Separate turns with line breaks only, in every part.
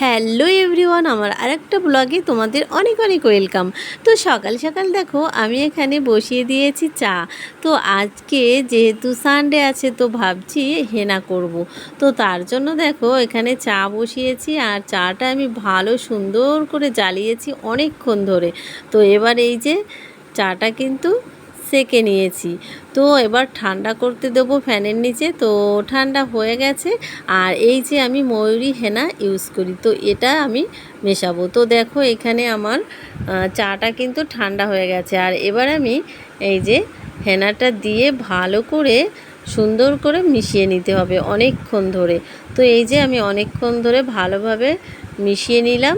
Hello everyone, আমার আরেকটা ব্লগে তোমাদের অনেক অনেক ওয়েলকাম। তো সকাল সকাল দেখো, আমি এখানে বসিয়ে দিয়েছি চা। তো আজকে যেহেতু সানডে আছে, তো ভাবছি হেনা করব। তো তার জন্য দেখো, এখানে চা বসিয়েছি আর চাটা আমি ভালো সুন্দর করে জ্বালিয়েছি অনেকক্ষণ ধরে। তো এবার এই যে চাটা কিন্তু সেকে নিয়েছি। তো এবার ঠান্ডা করতে দেবো ফ্যানের নিচে। তো ঠান্ডা হয়ে গেছে। আর এই যে আমি ময়ূরী হেনা ইউজ করি, তো এটা আমি মেশাবো। তো দেখো এখানে আমার চাটা কিন্তু ঠান্ডা হয়ে গেছে। আর এবার আমি এই যে হেনাটা দিয়ে ভালো করে সুন্দর করে মিশিয়ে নিতে হবে অনেকক্ষণ ধরে। তো এই যে আমি অনেকক্ষণ ধরে ভালোভাবে মিশিয়ে নিলাম।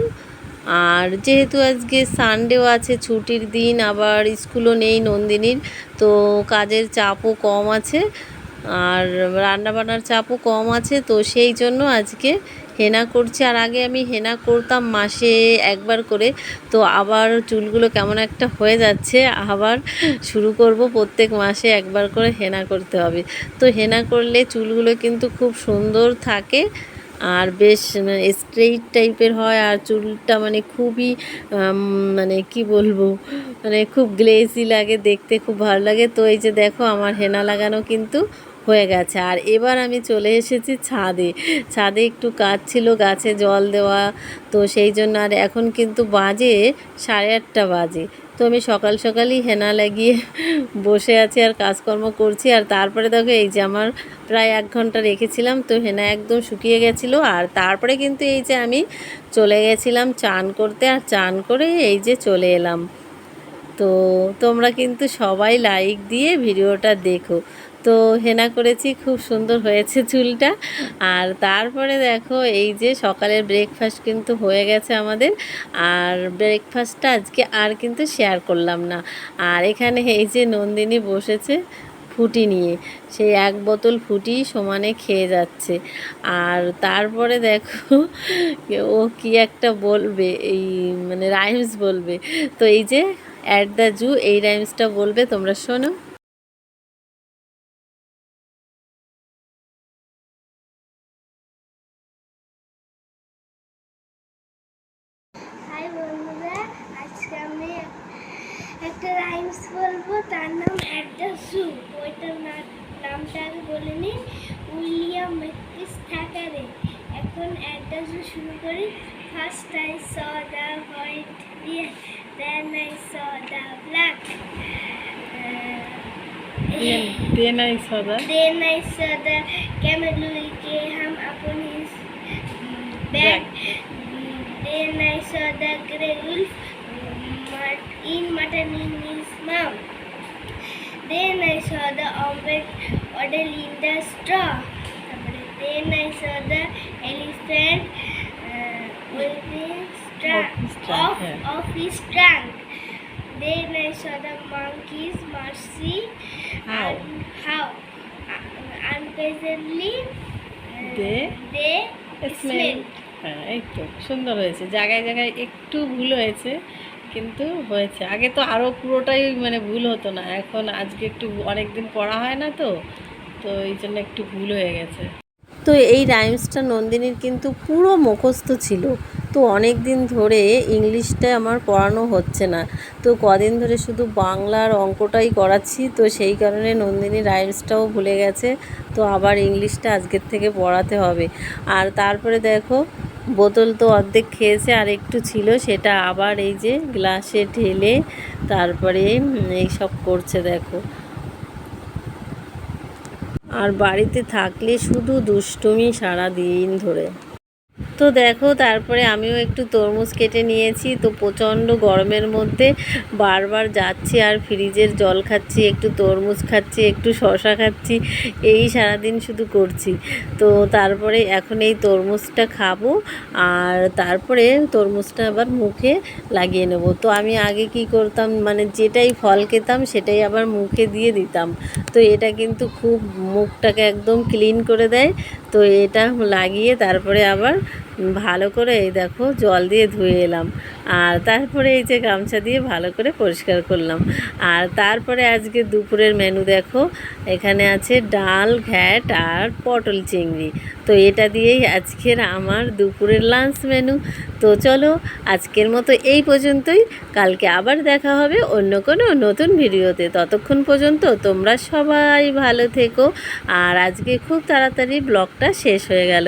আর যেহেতু আজকে সানডেও আছে, ছুটির দিন, আবার স্কুলও নেই নন্দিনীর, তো কাজের চাপও কম আছে আর রান্নাবান্নার চাপও কম আছে, তো সেই জন্য আজকে হেনা করছি। আর আগে আমি হেনা করতাম মাসে একবার করে, তো আবার চুলগুলো কেমন একটা হয়ে যাচ্ছে, আবার শুরু করব প্রত্যেক মাসে একবার করে হেনা করতে হবে। তো হেনা করলে চুলগুলো কিন্তু খুব সুন্দর থাকে আর বেশ স্ট্রেইট টাইপের হয় আর চুলটা মানে খুবই মানে কি বলব মানে খুব গ্লেজি লাগে, দেখতে খুব ভালো লাগে। তো এই যে দেখো আমার হেনা লাগানো কিন্তু হয়ে গেছে। আর এবার আমি চলে এসেছি ছাদে। ছাদে একটু কাজ ছিল, গাছে জল দেওয়া, তো সেই জন্য আর এখন কিন্তু বাজে সাড়ে আটটা বাজে। তো আমি সকাল সকালই হেনা লাগিয়ে বসে আছি আর কাজকর্ম করছি। আর তারপরে দেখো এই যে আমার প্রায় এক ঘণ্টা রেখেছিলাম, তো হেনা একদম শুকিয়ে গেছিল। আর তারপরে কিন্তু এই যে আমি চলে গেছিলাম চান করতে, আর চান করে এই যে চলে এলাম। তো তোমরা কিন্তু সবাই লাইক দিয়ে ভিডিওটা দেখো। তো হেনা করেছি, খুব সুন্দর হয়েছে চুলটা। আর তারপরে দেখো, এই যে সকালের ব্রেকফাস্ট কিন্তু হয়ে গেছে আমাদের। আর ব্রেকফাস্টটা আজকে আর কিন্তু শেয়ার করলাম না। আর এখানে এই যে নন্দিনী বসেছে ফুটি নিয়ে। সেই এক বোতল ফুটি সমানে খেয়ে যাচ্ছে। আর তারপরে দেখো, ও কি একটা বলবে, এই মানে রাইমস বলবে। তো এই যে অ্যাট দ্য জু এই রাইমসটা বলবে, তোমরা শোনো।
হাই বন্ধুরা আজকে আমি একটা রাইমস বলব তার নাম সু। ওইটার না- নামটা আগে বলে নিই উইলিয়াম মেকিস থ্যাকারে এখন একটা সু শুরু করি। First I saw the white deer then I saw the black
then I saw the
Then I saw the camel who the grey wolf in mutton in his mouth. Then I saw the omelette waddle in the straw. Then I saw the elephant uh, with his trunk
Of his trunk,
off,
yeah.
of his trunk. Then I saw the monkey's mercy
How?
and how uh, unpleasantly uh,
They
they smell.
হ্যাঁ এই তো, সুন্দর হয়েছে। জায়গায় জায়গায় একটু ভুল হয়েছে, কিন্তু হয়েছে। আগে তো আরও পুরোটাই মানে ভুল হতো না, এখন আজকে একটু অনেক দিন পড়া হয় না তো তো এই জন্য একটু ভুল হয়ে গেছে। তো এই রাইমসটা নন্দিনীর কিন্তু পুরো মুখস্থ ছিল। তো অনেক দিন ধরে ইংলিশটা আমার পড়ানো হচ্ছে না। তো কদিন ধরে শুধু বাংলার অঙ্কটাই করাচ্ছি, তো সেই কারণে নন্দিনী রাইমসটাও ভুলে গেছে। তো আবার ইংলিশটা আজকের থেকে পড়াতে হবে। আর তারপরে দেখো বোতল তো অর্ধেক খেয়েছে, আর একটু ছিল, সেটা আবার এই যে গ্লাসে ঢেলে তারপরে এইসব করছে, দেখো। আর বাড়িতে থাকলে শুধু দুষ্টুমি সারা দিন ধরে। তো দেখো, তারপরে আমিও একটু তরমুজ কেটে নিয়েছি। তো প্রচণ্ড গরমের মধ্যে বারবার যাচ্ছি আর ফ্রিজের জল খাচ্ছি, একটু তরমুজ খাচ্ছি, একটু শশা খাচ্ছি, এই সারাদিন শুধু করছি। তো তারপরে এখন এই তরমুজটা খাব আর তারপরে তরমুজটা আবার মুখে লাগিয়ে নেব। তো আমি আগে কি করতাম মানে যেটাই ফল খেতাম সেটাই আবার মুখে দিয়ে দিতাম। তো এটা কিন্তু খুব মুখটাকে একদম ক্লিন করে দেয়। তো এটা লাগিয়ে তারপরে আবার ভালো করে এই দেখো জল দিয়ে ধুয়ে এলাম। আর তারপরে এই যে গামছা দিয়ে ভালো করে পরিষ্কার করলাম। আর তারপরে আজকে দুপুরের মেনু দেখো, এখানে আছে ডাল, ঘ্যাট আর পটল চিংড়ি। তো এটা দিয়েই আজকের আমার দুপুরের লাঞ্চ মেনু তো চলো আজকের মতো এই পর্যন্তই। কালকে আবার দেখা হবে অন্য কোনো নতুন ভিডিওতে। ততক্ষণ পর্যন্ত তোমরা সবাই ভালো থেকো। আর আজকে খুব তাড়াতাড়ি ব্লগটা শেষ হয়ে গেল।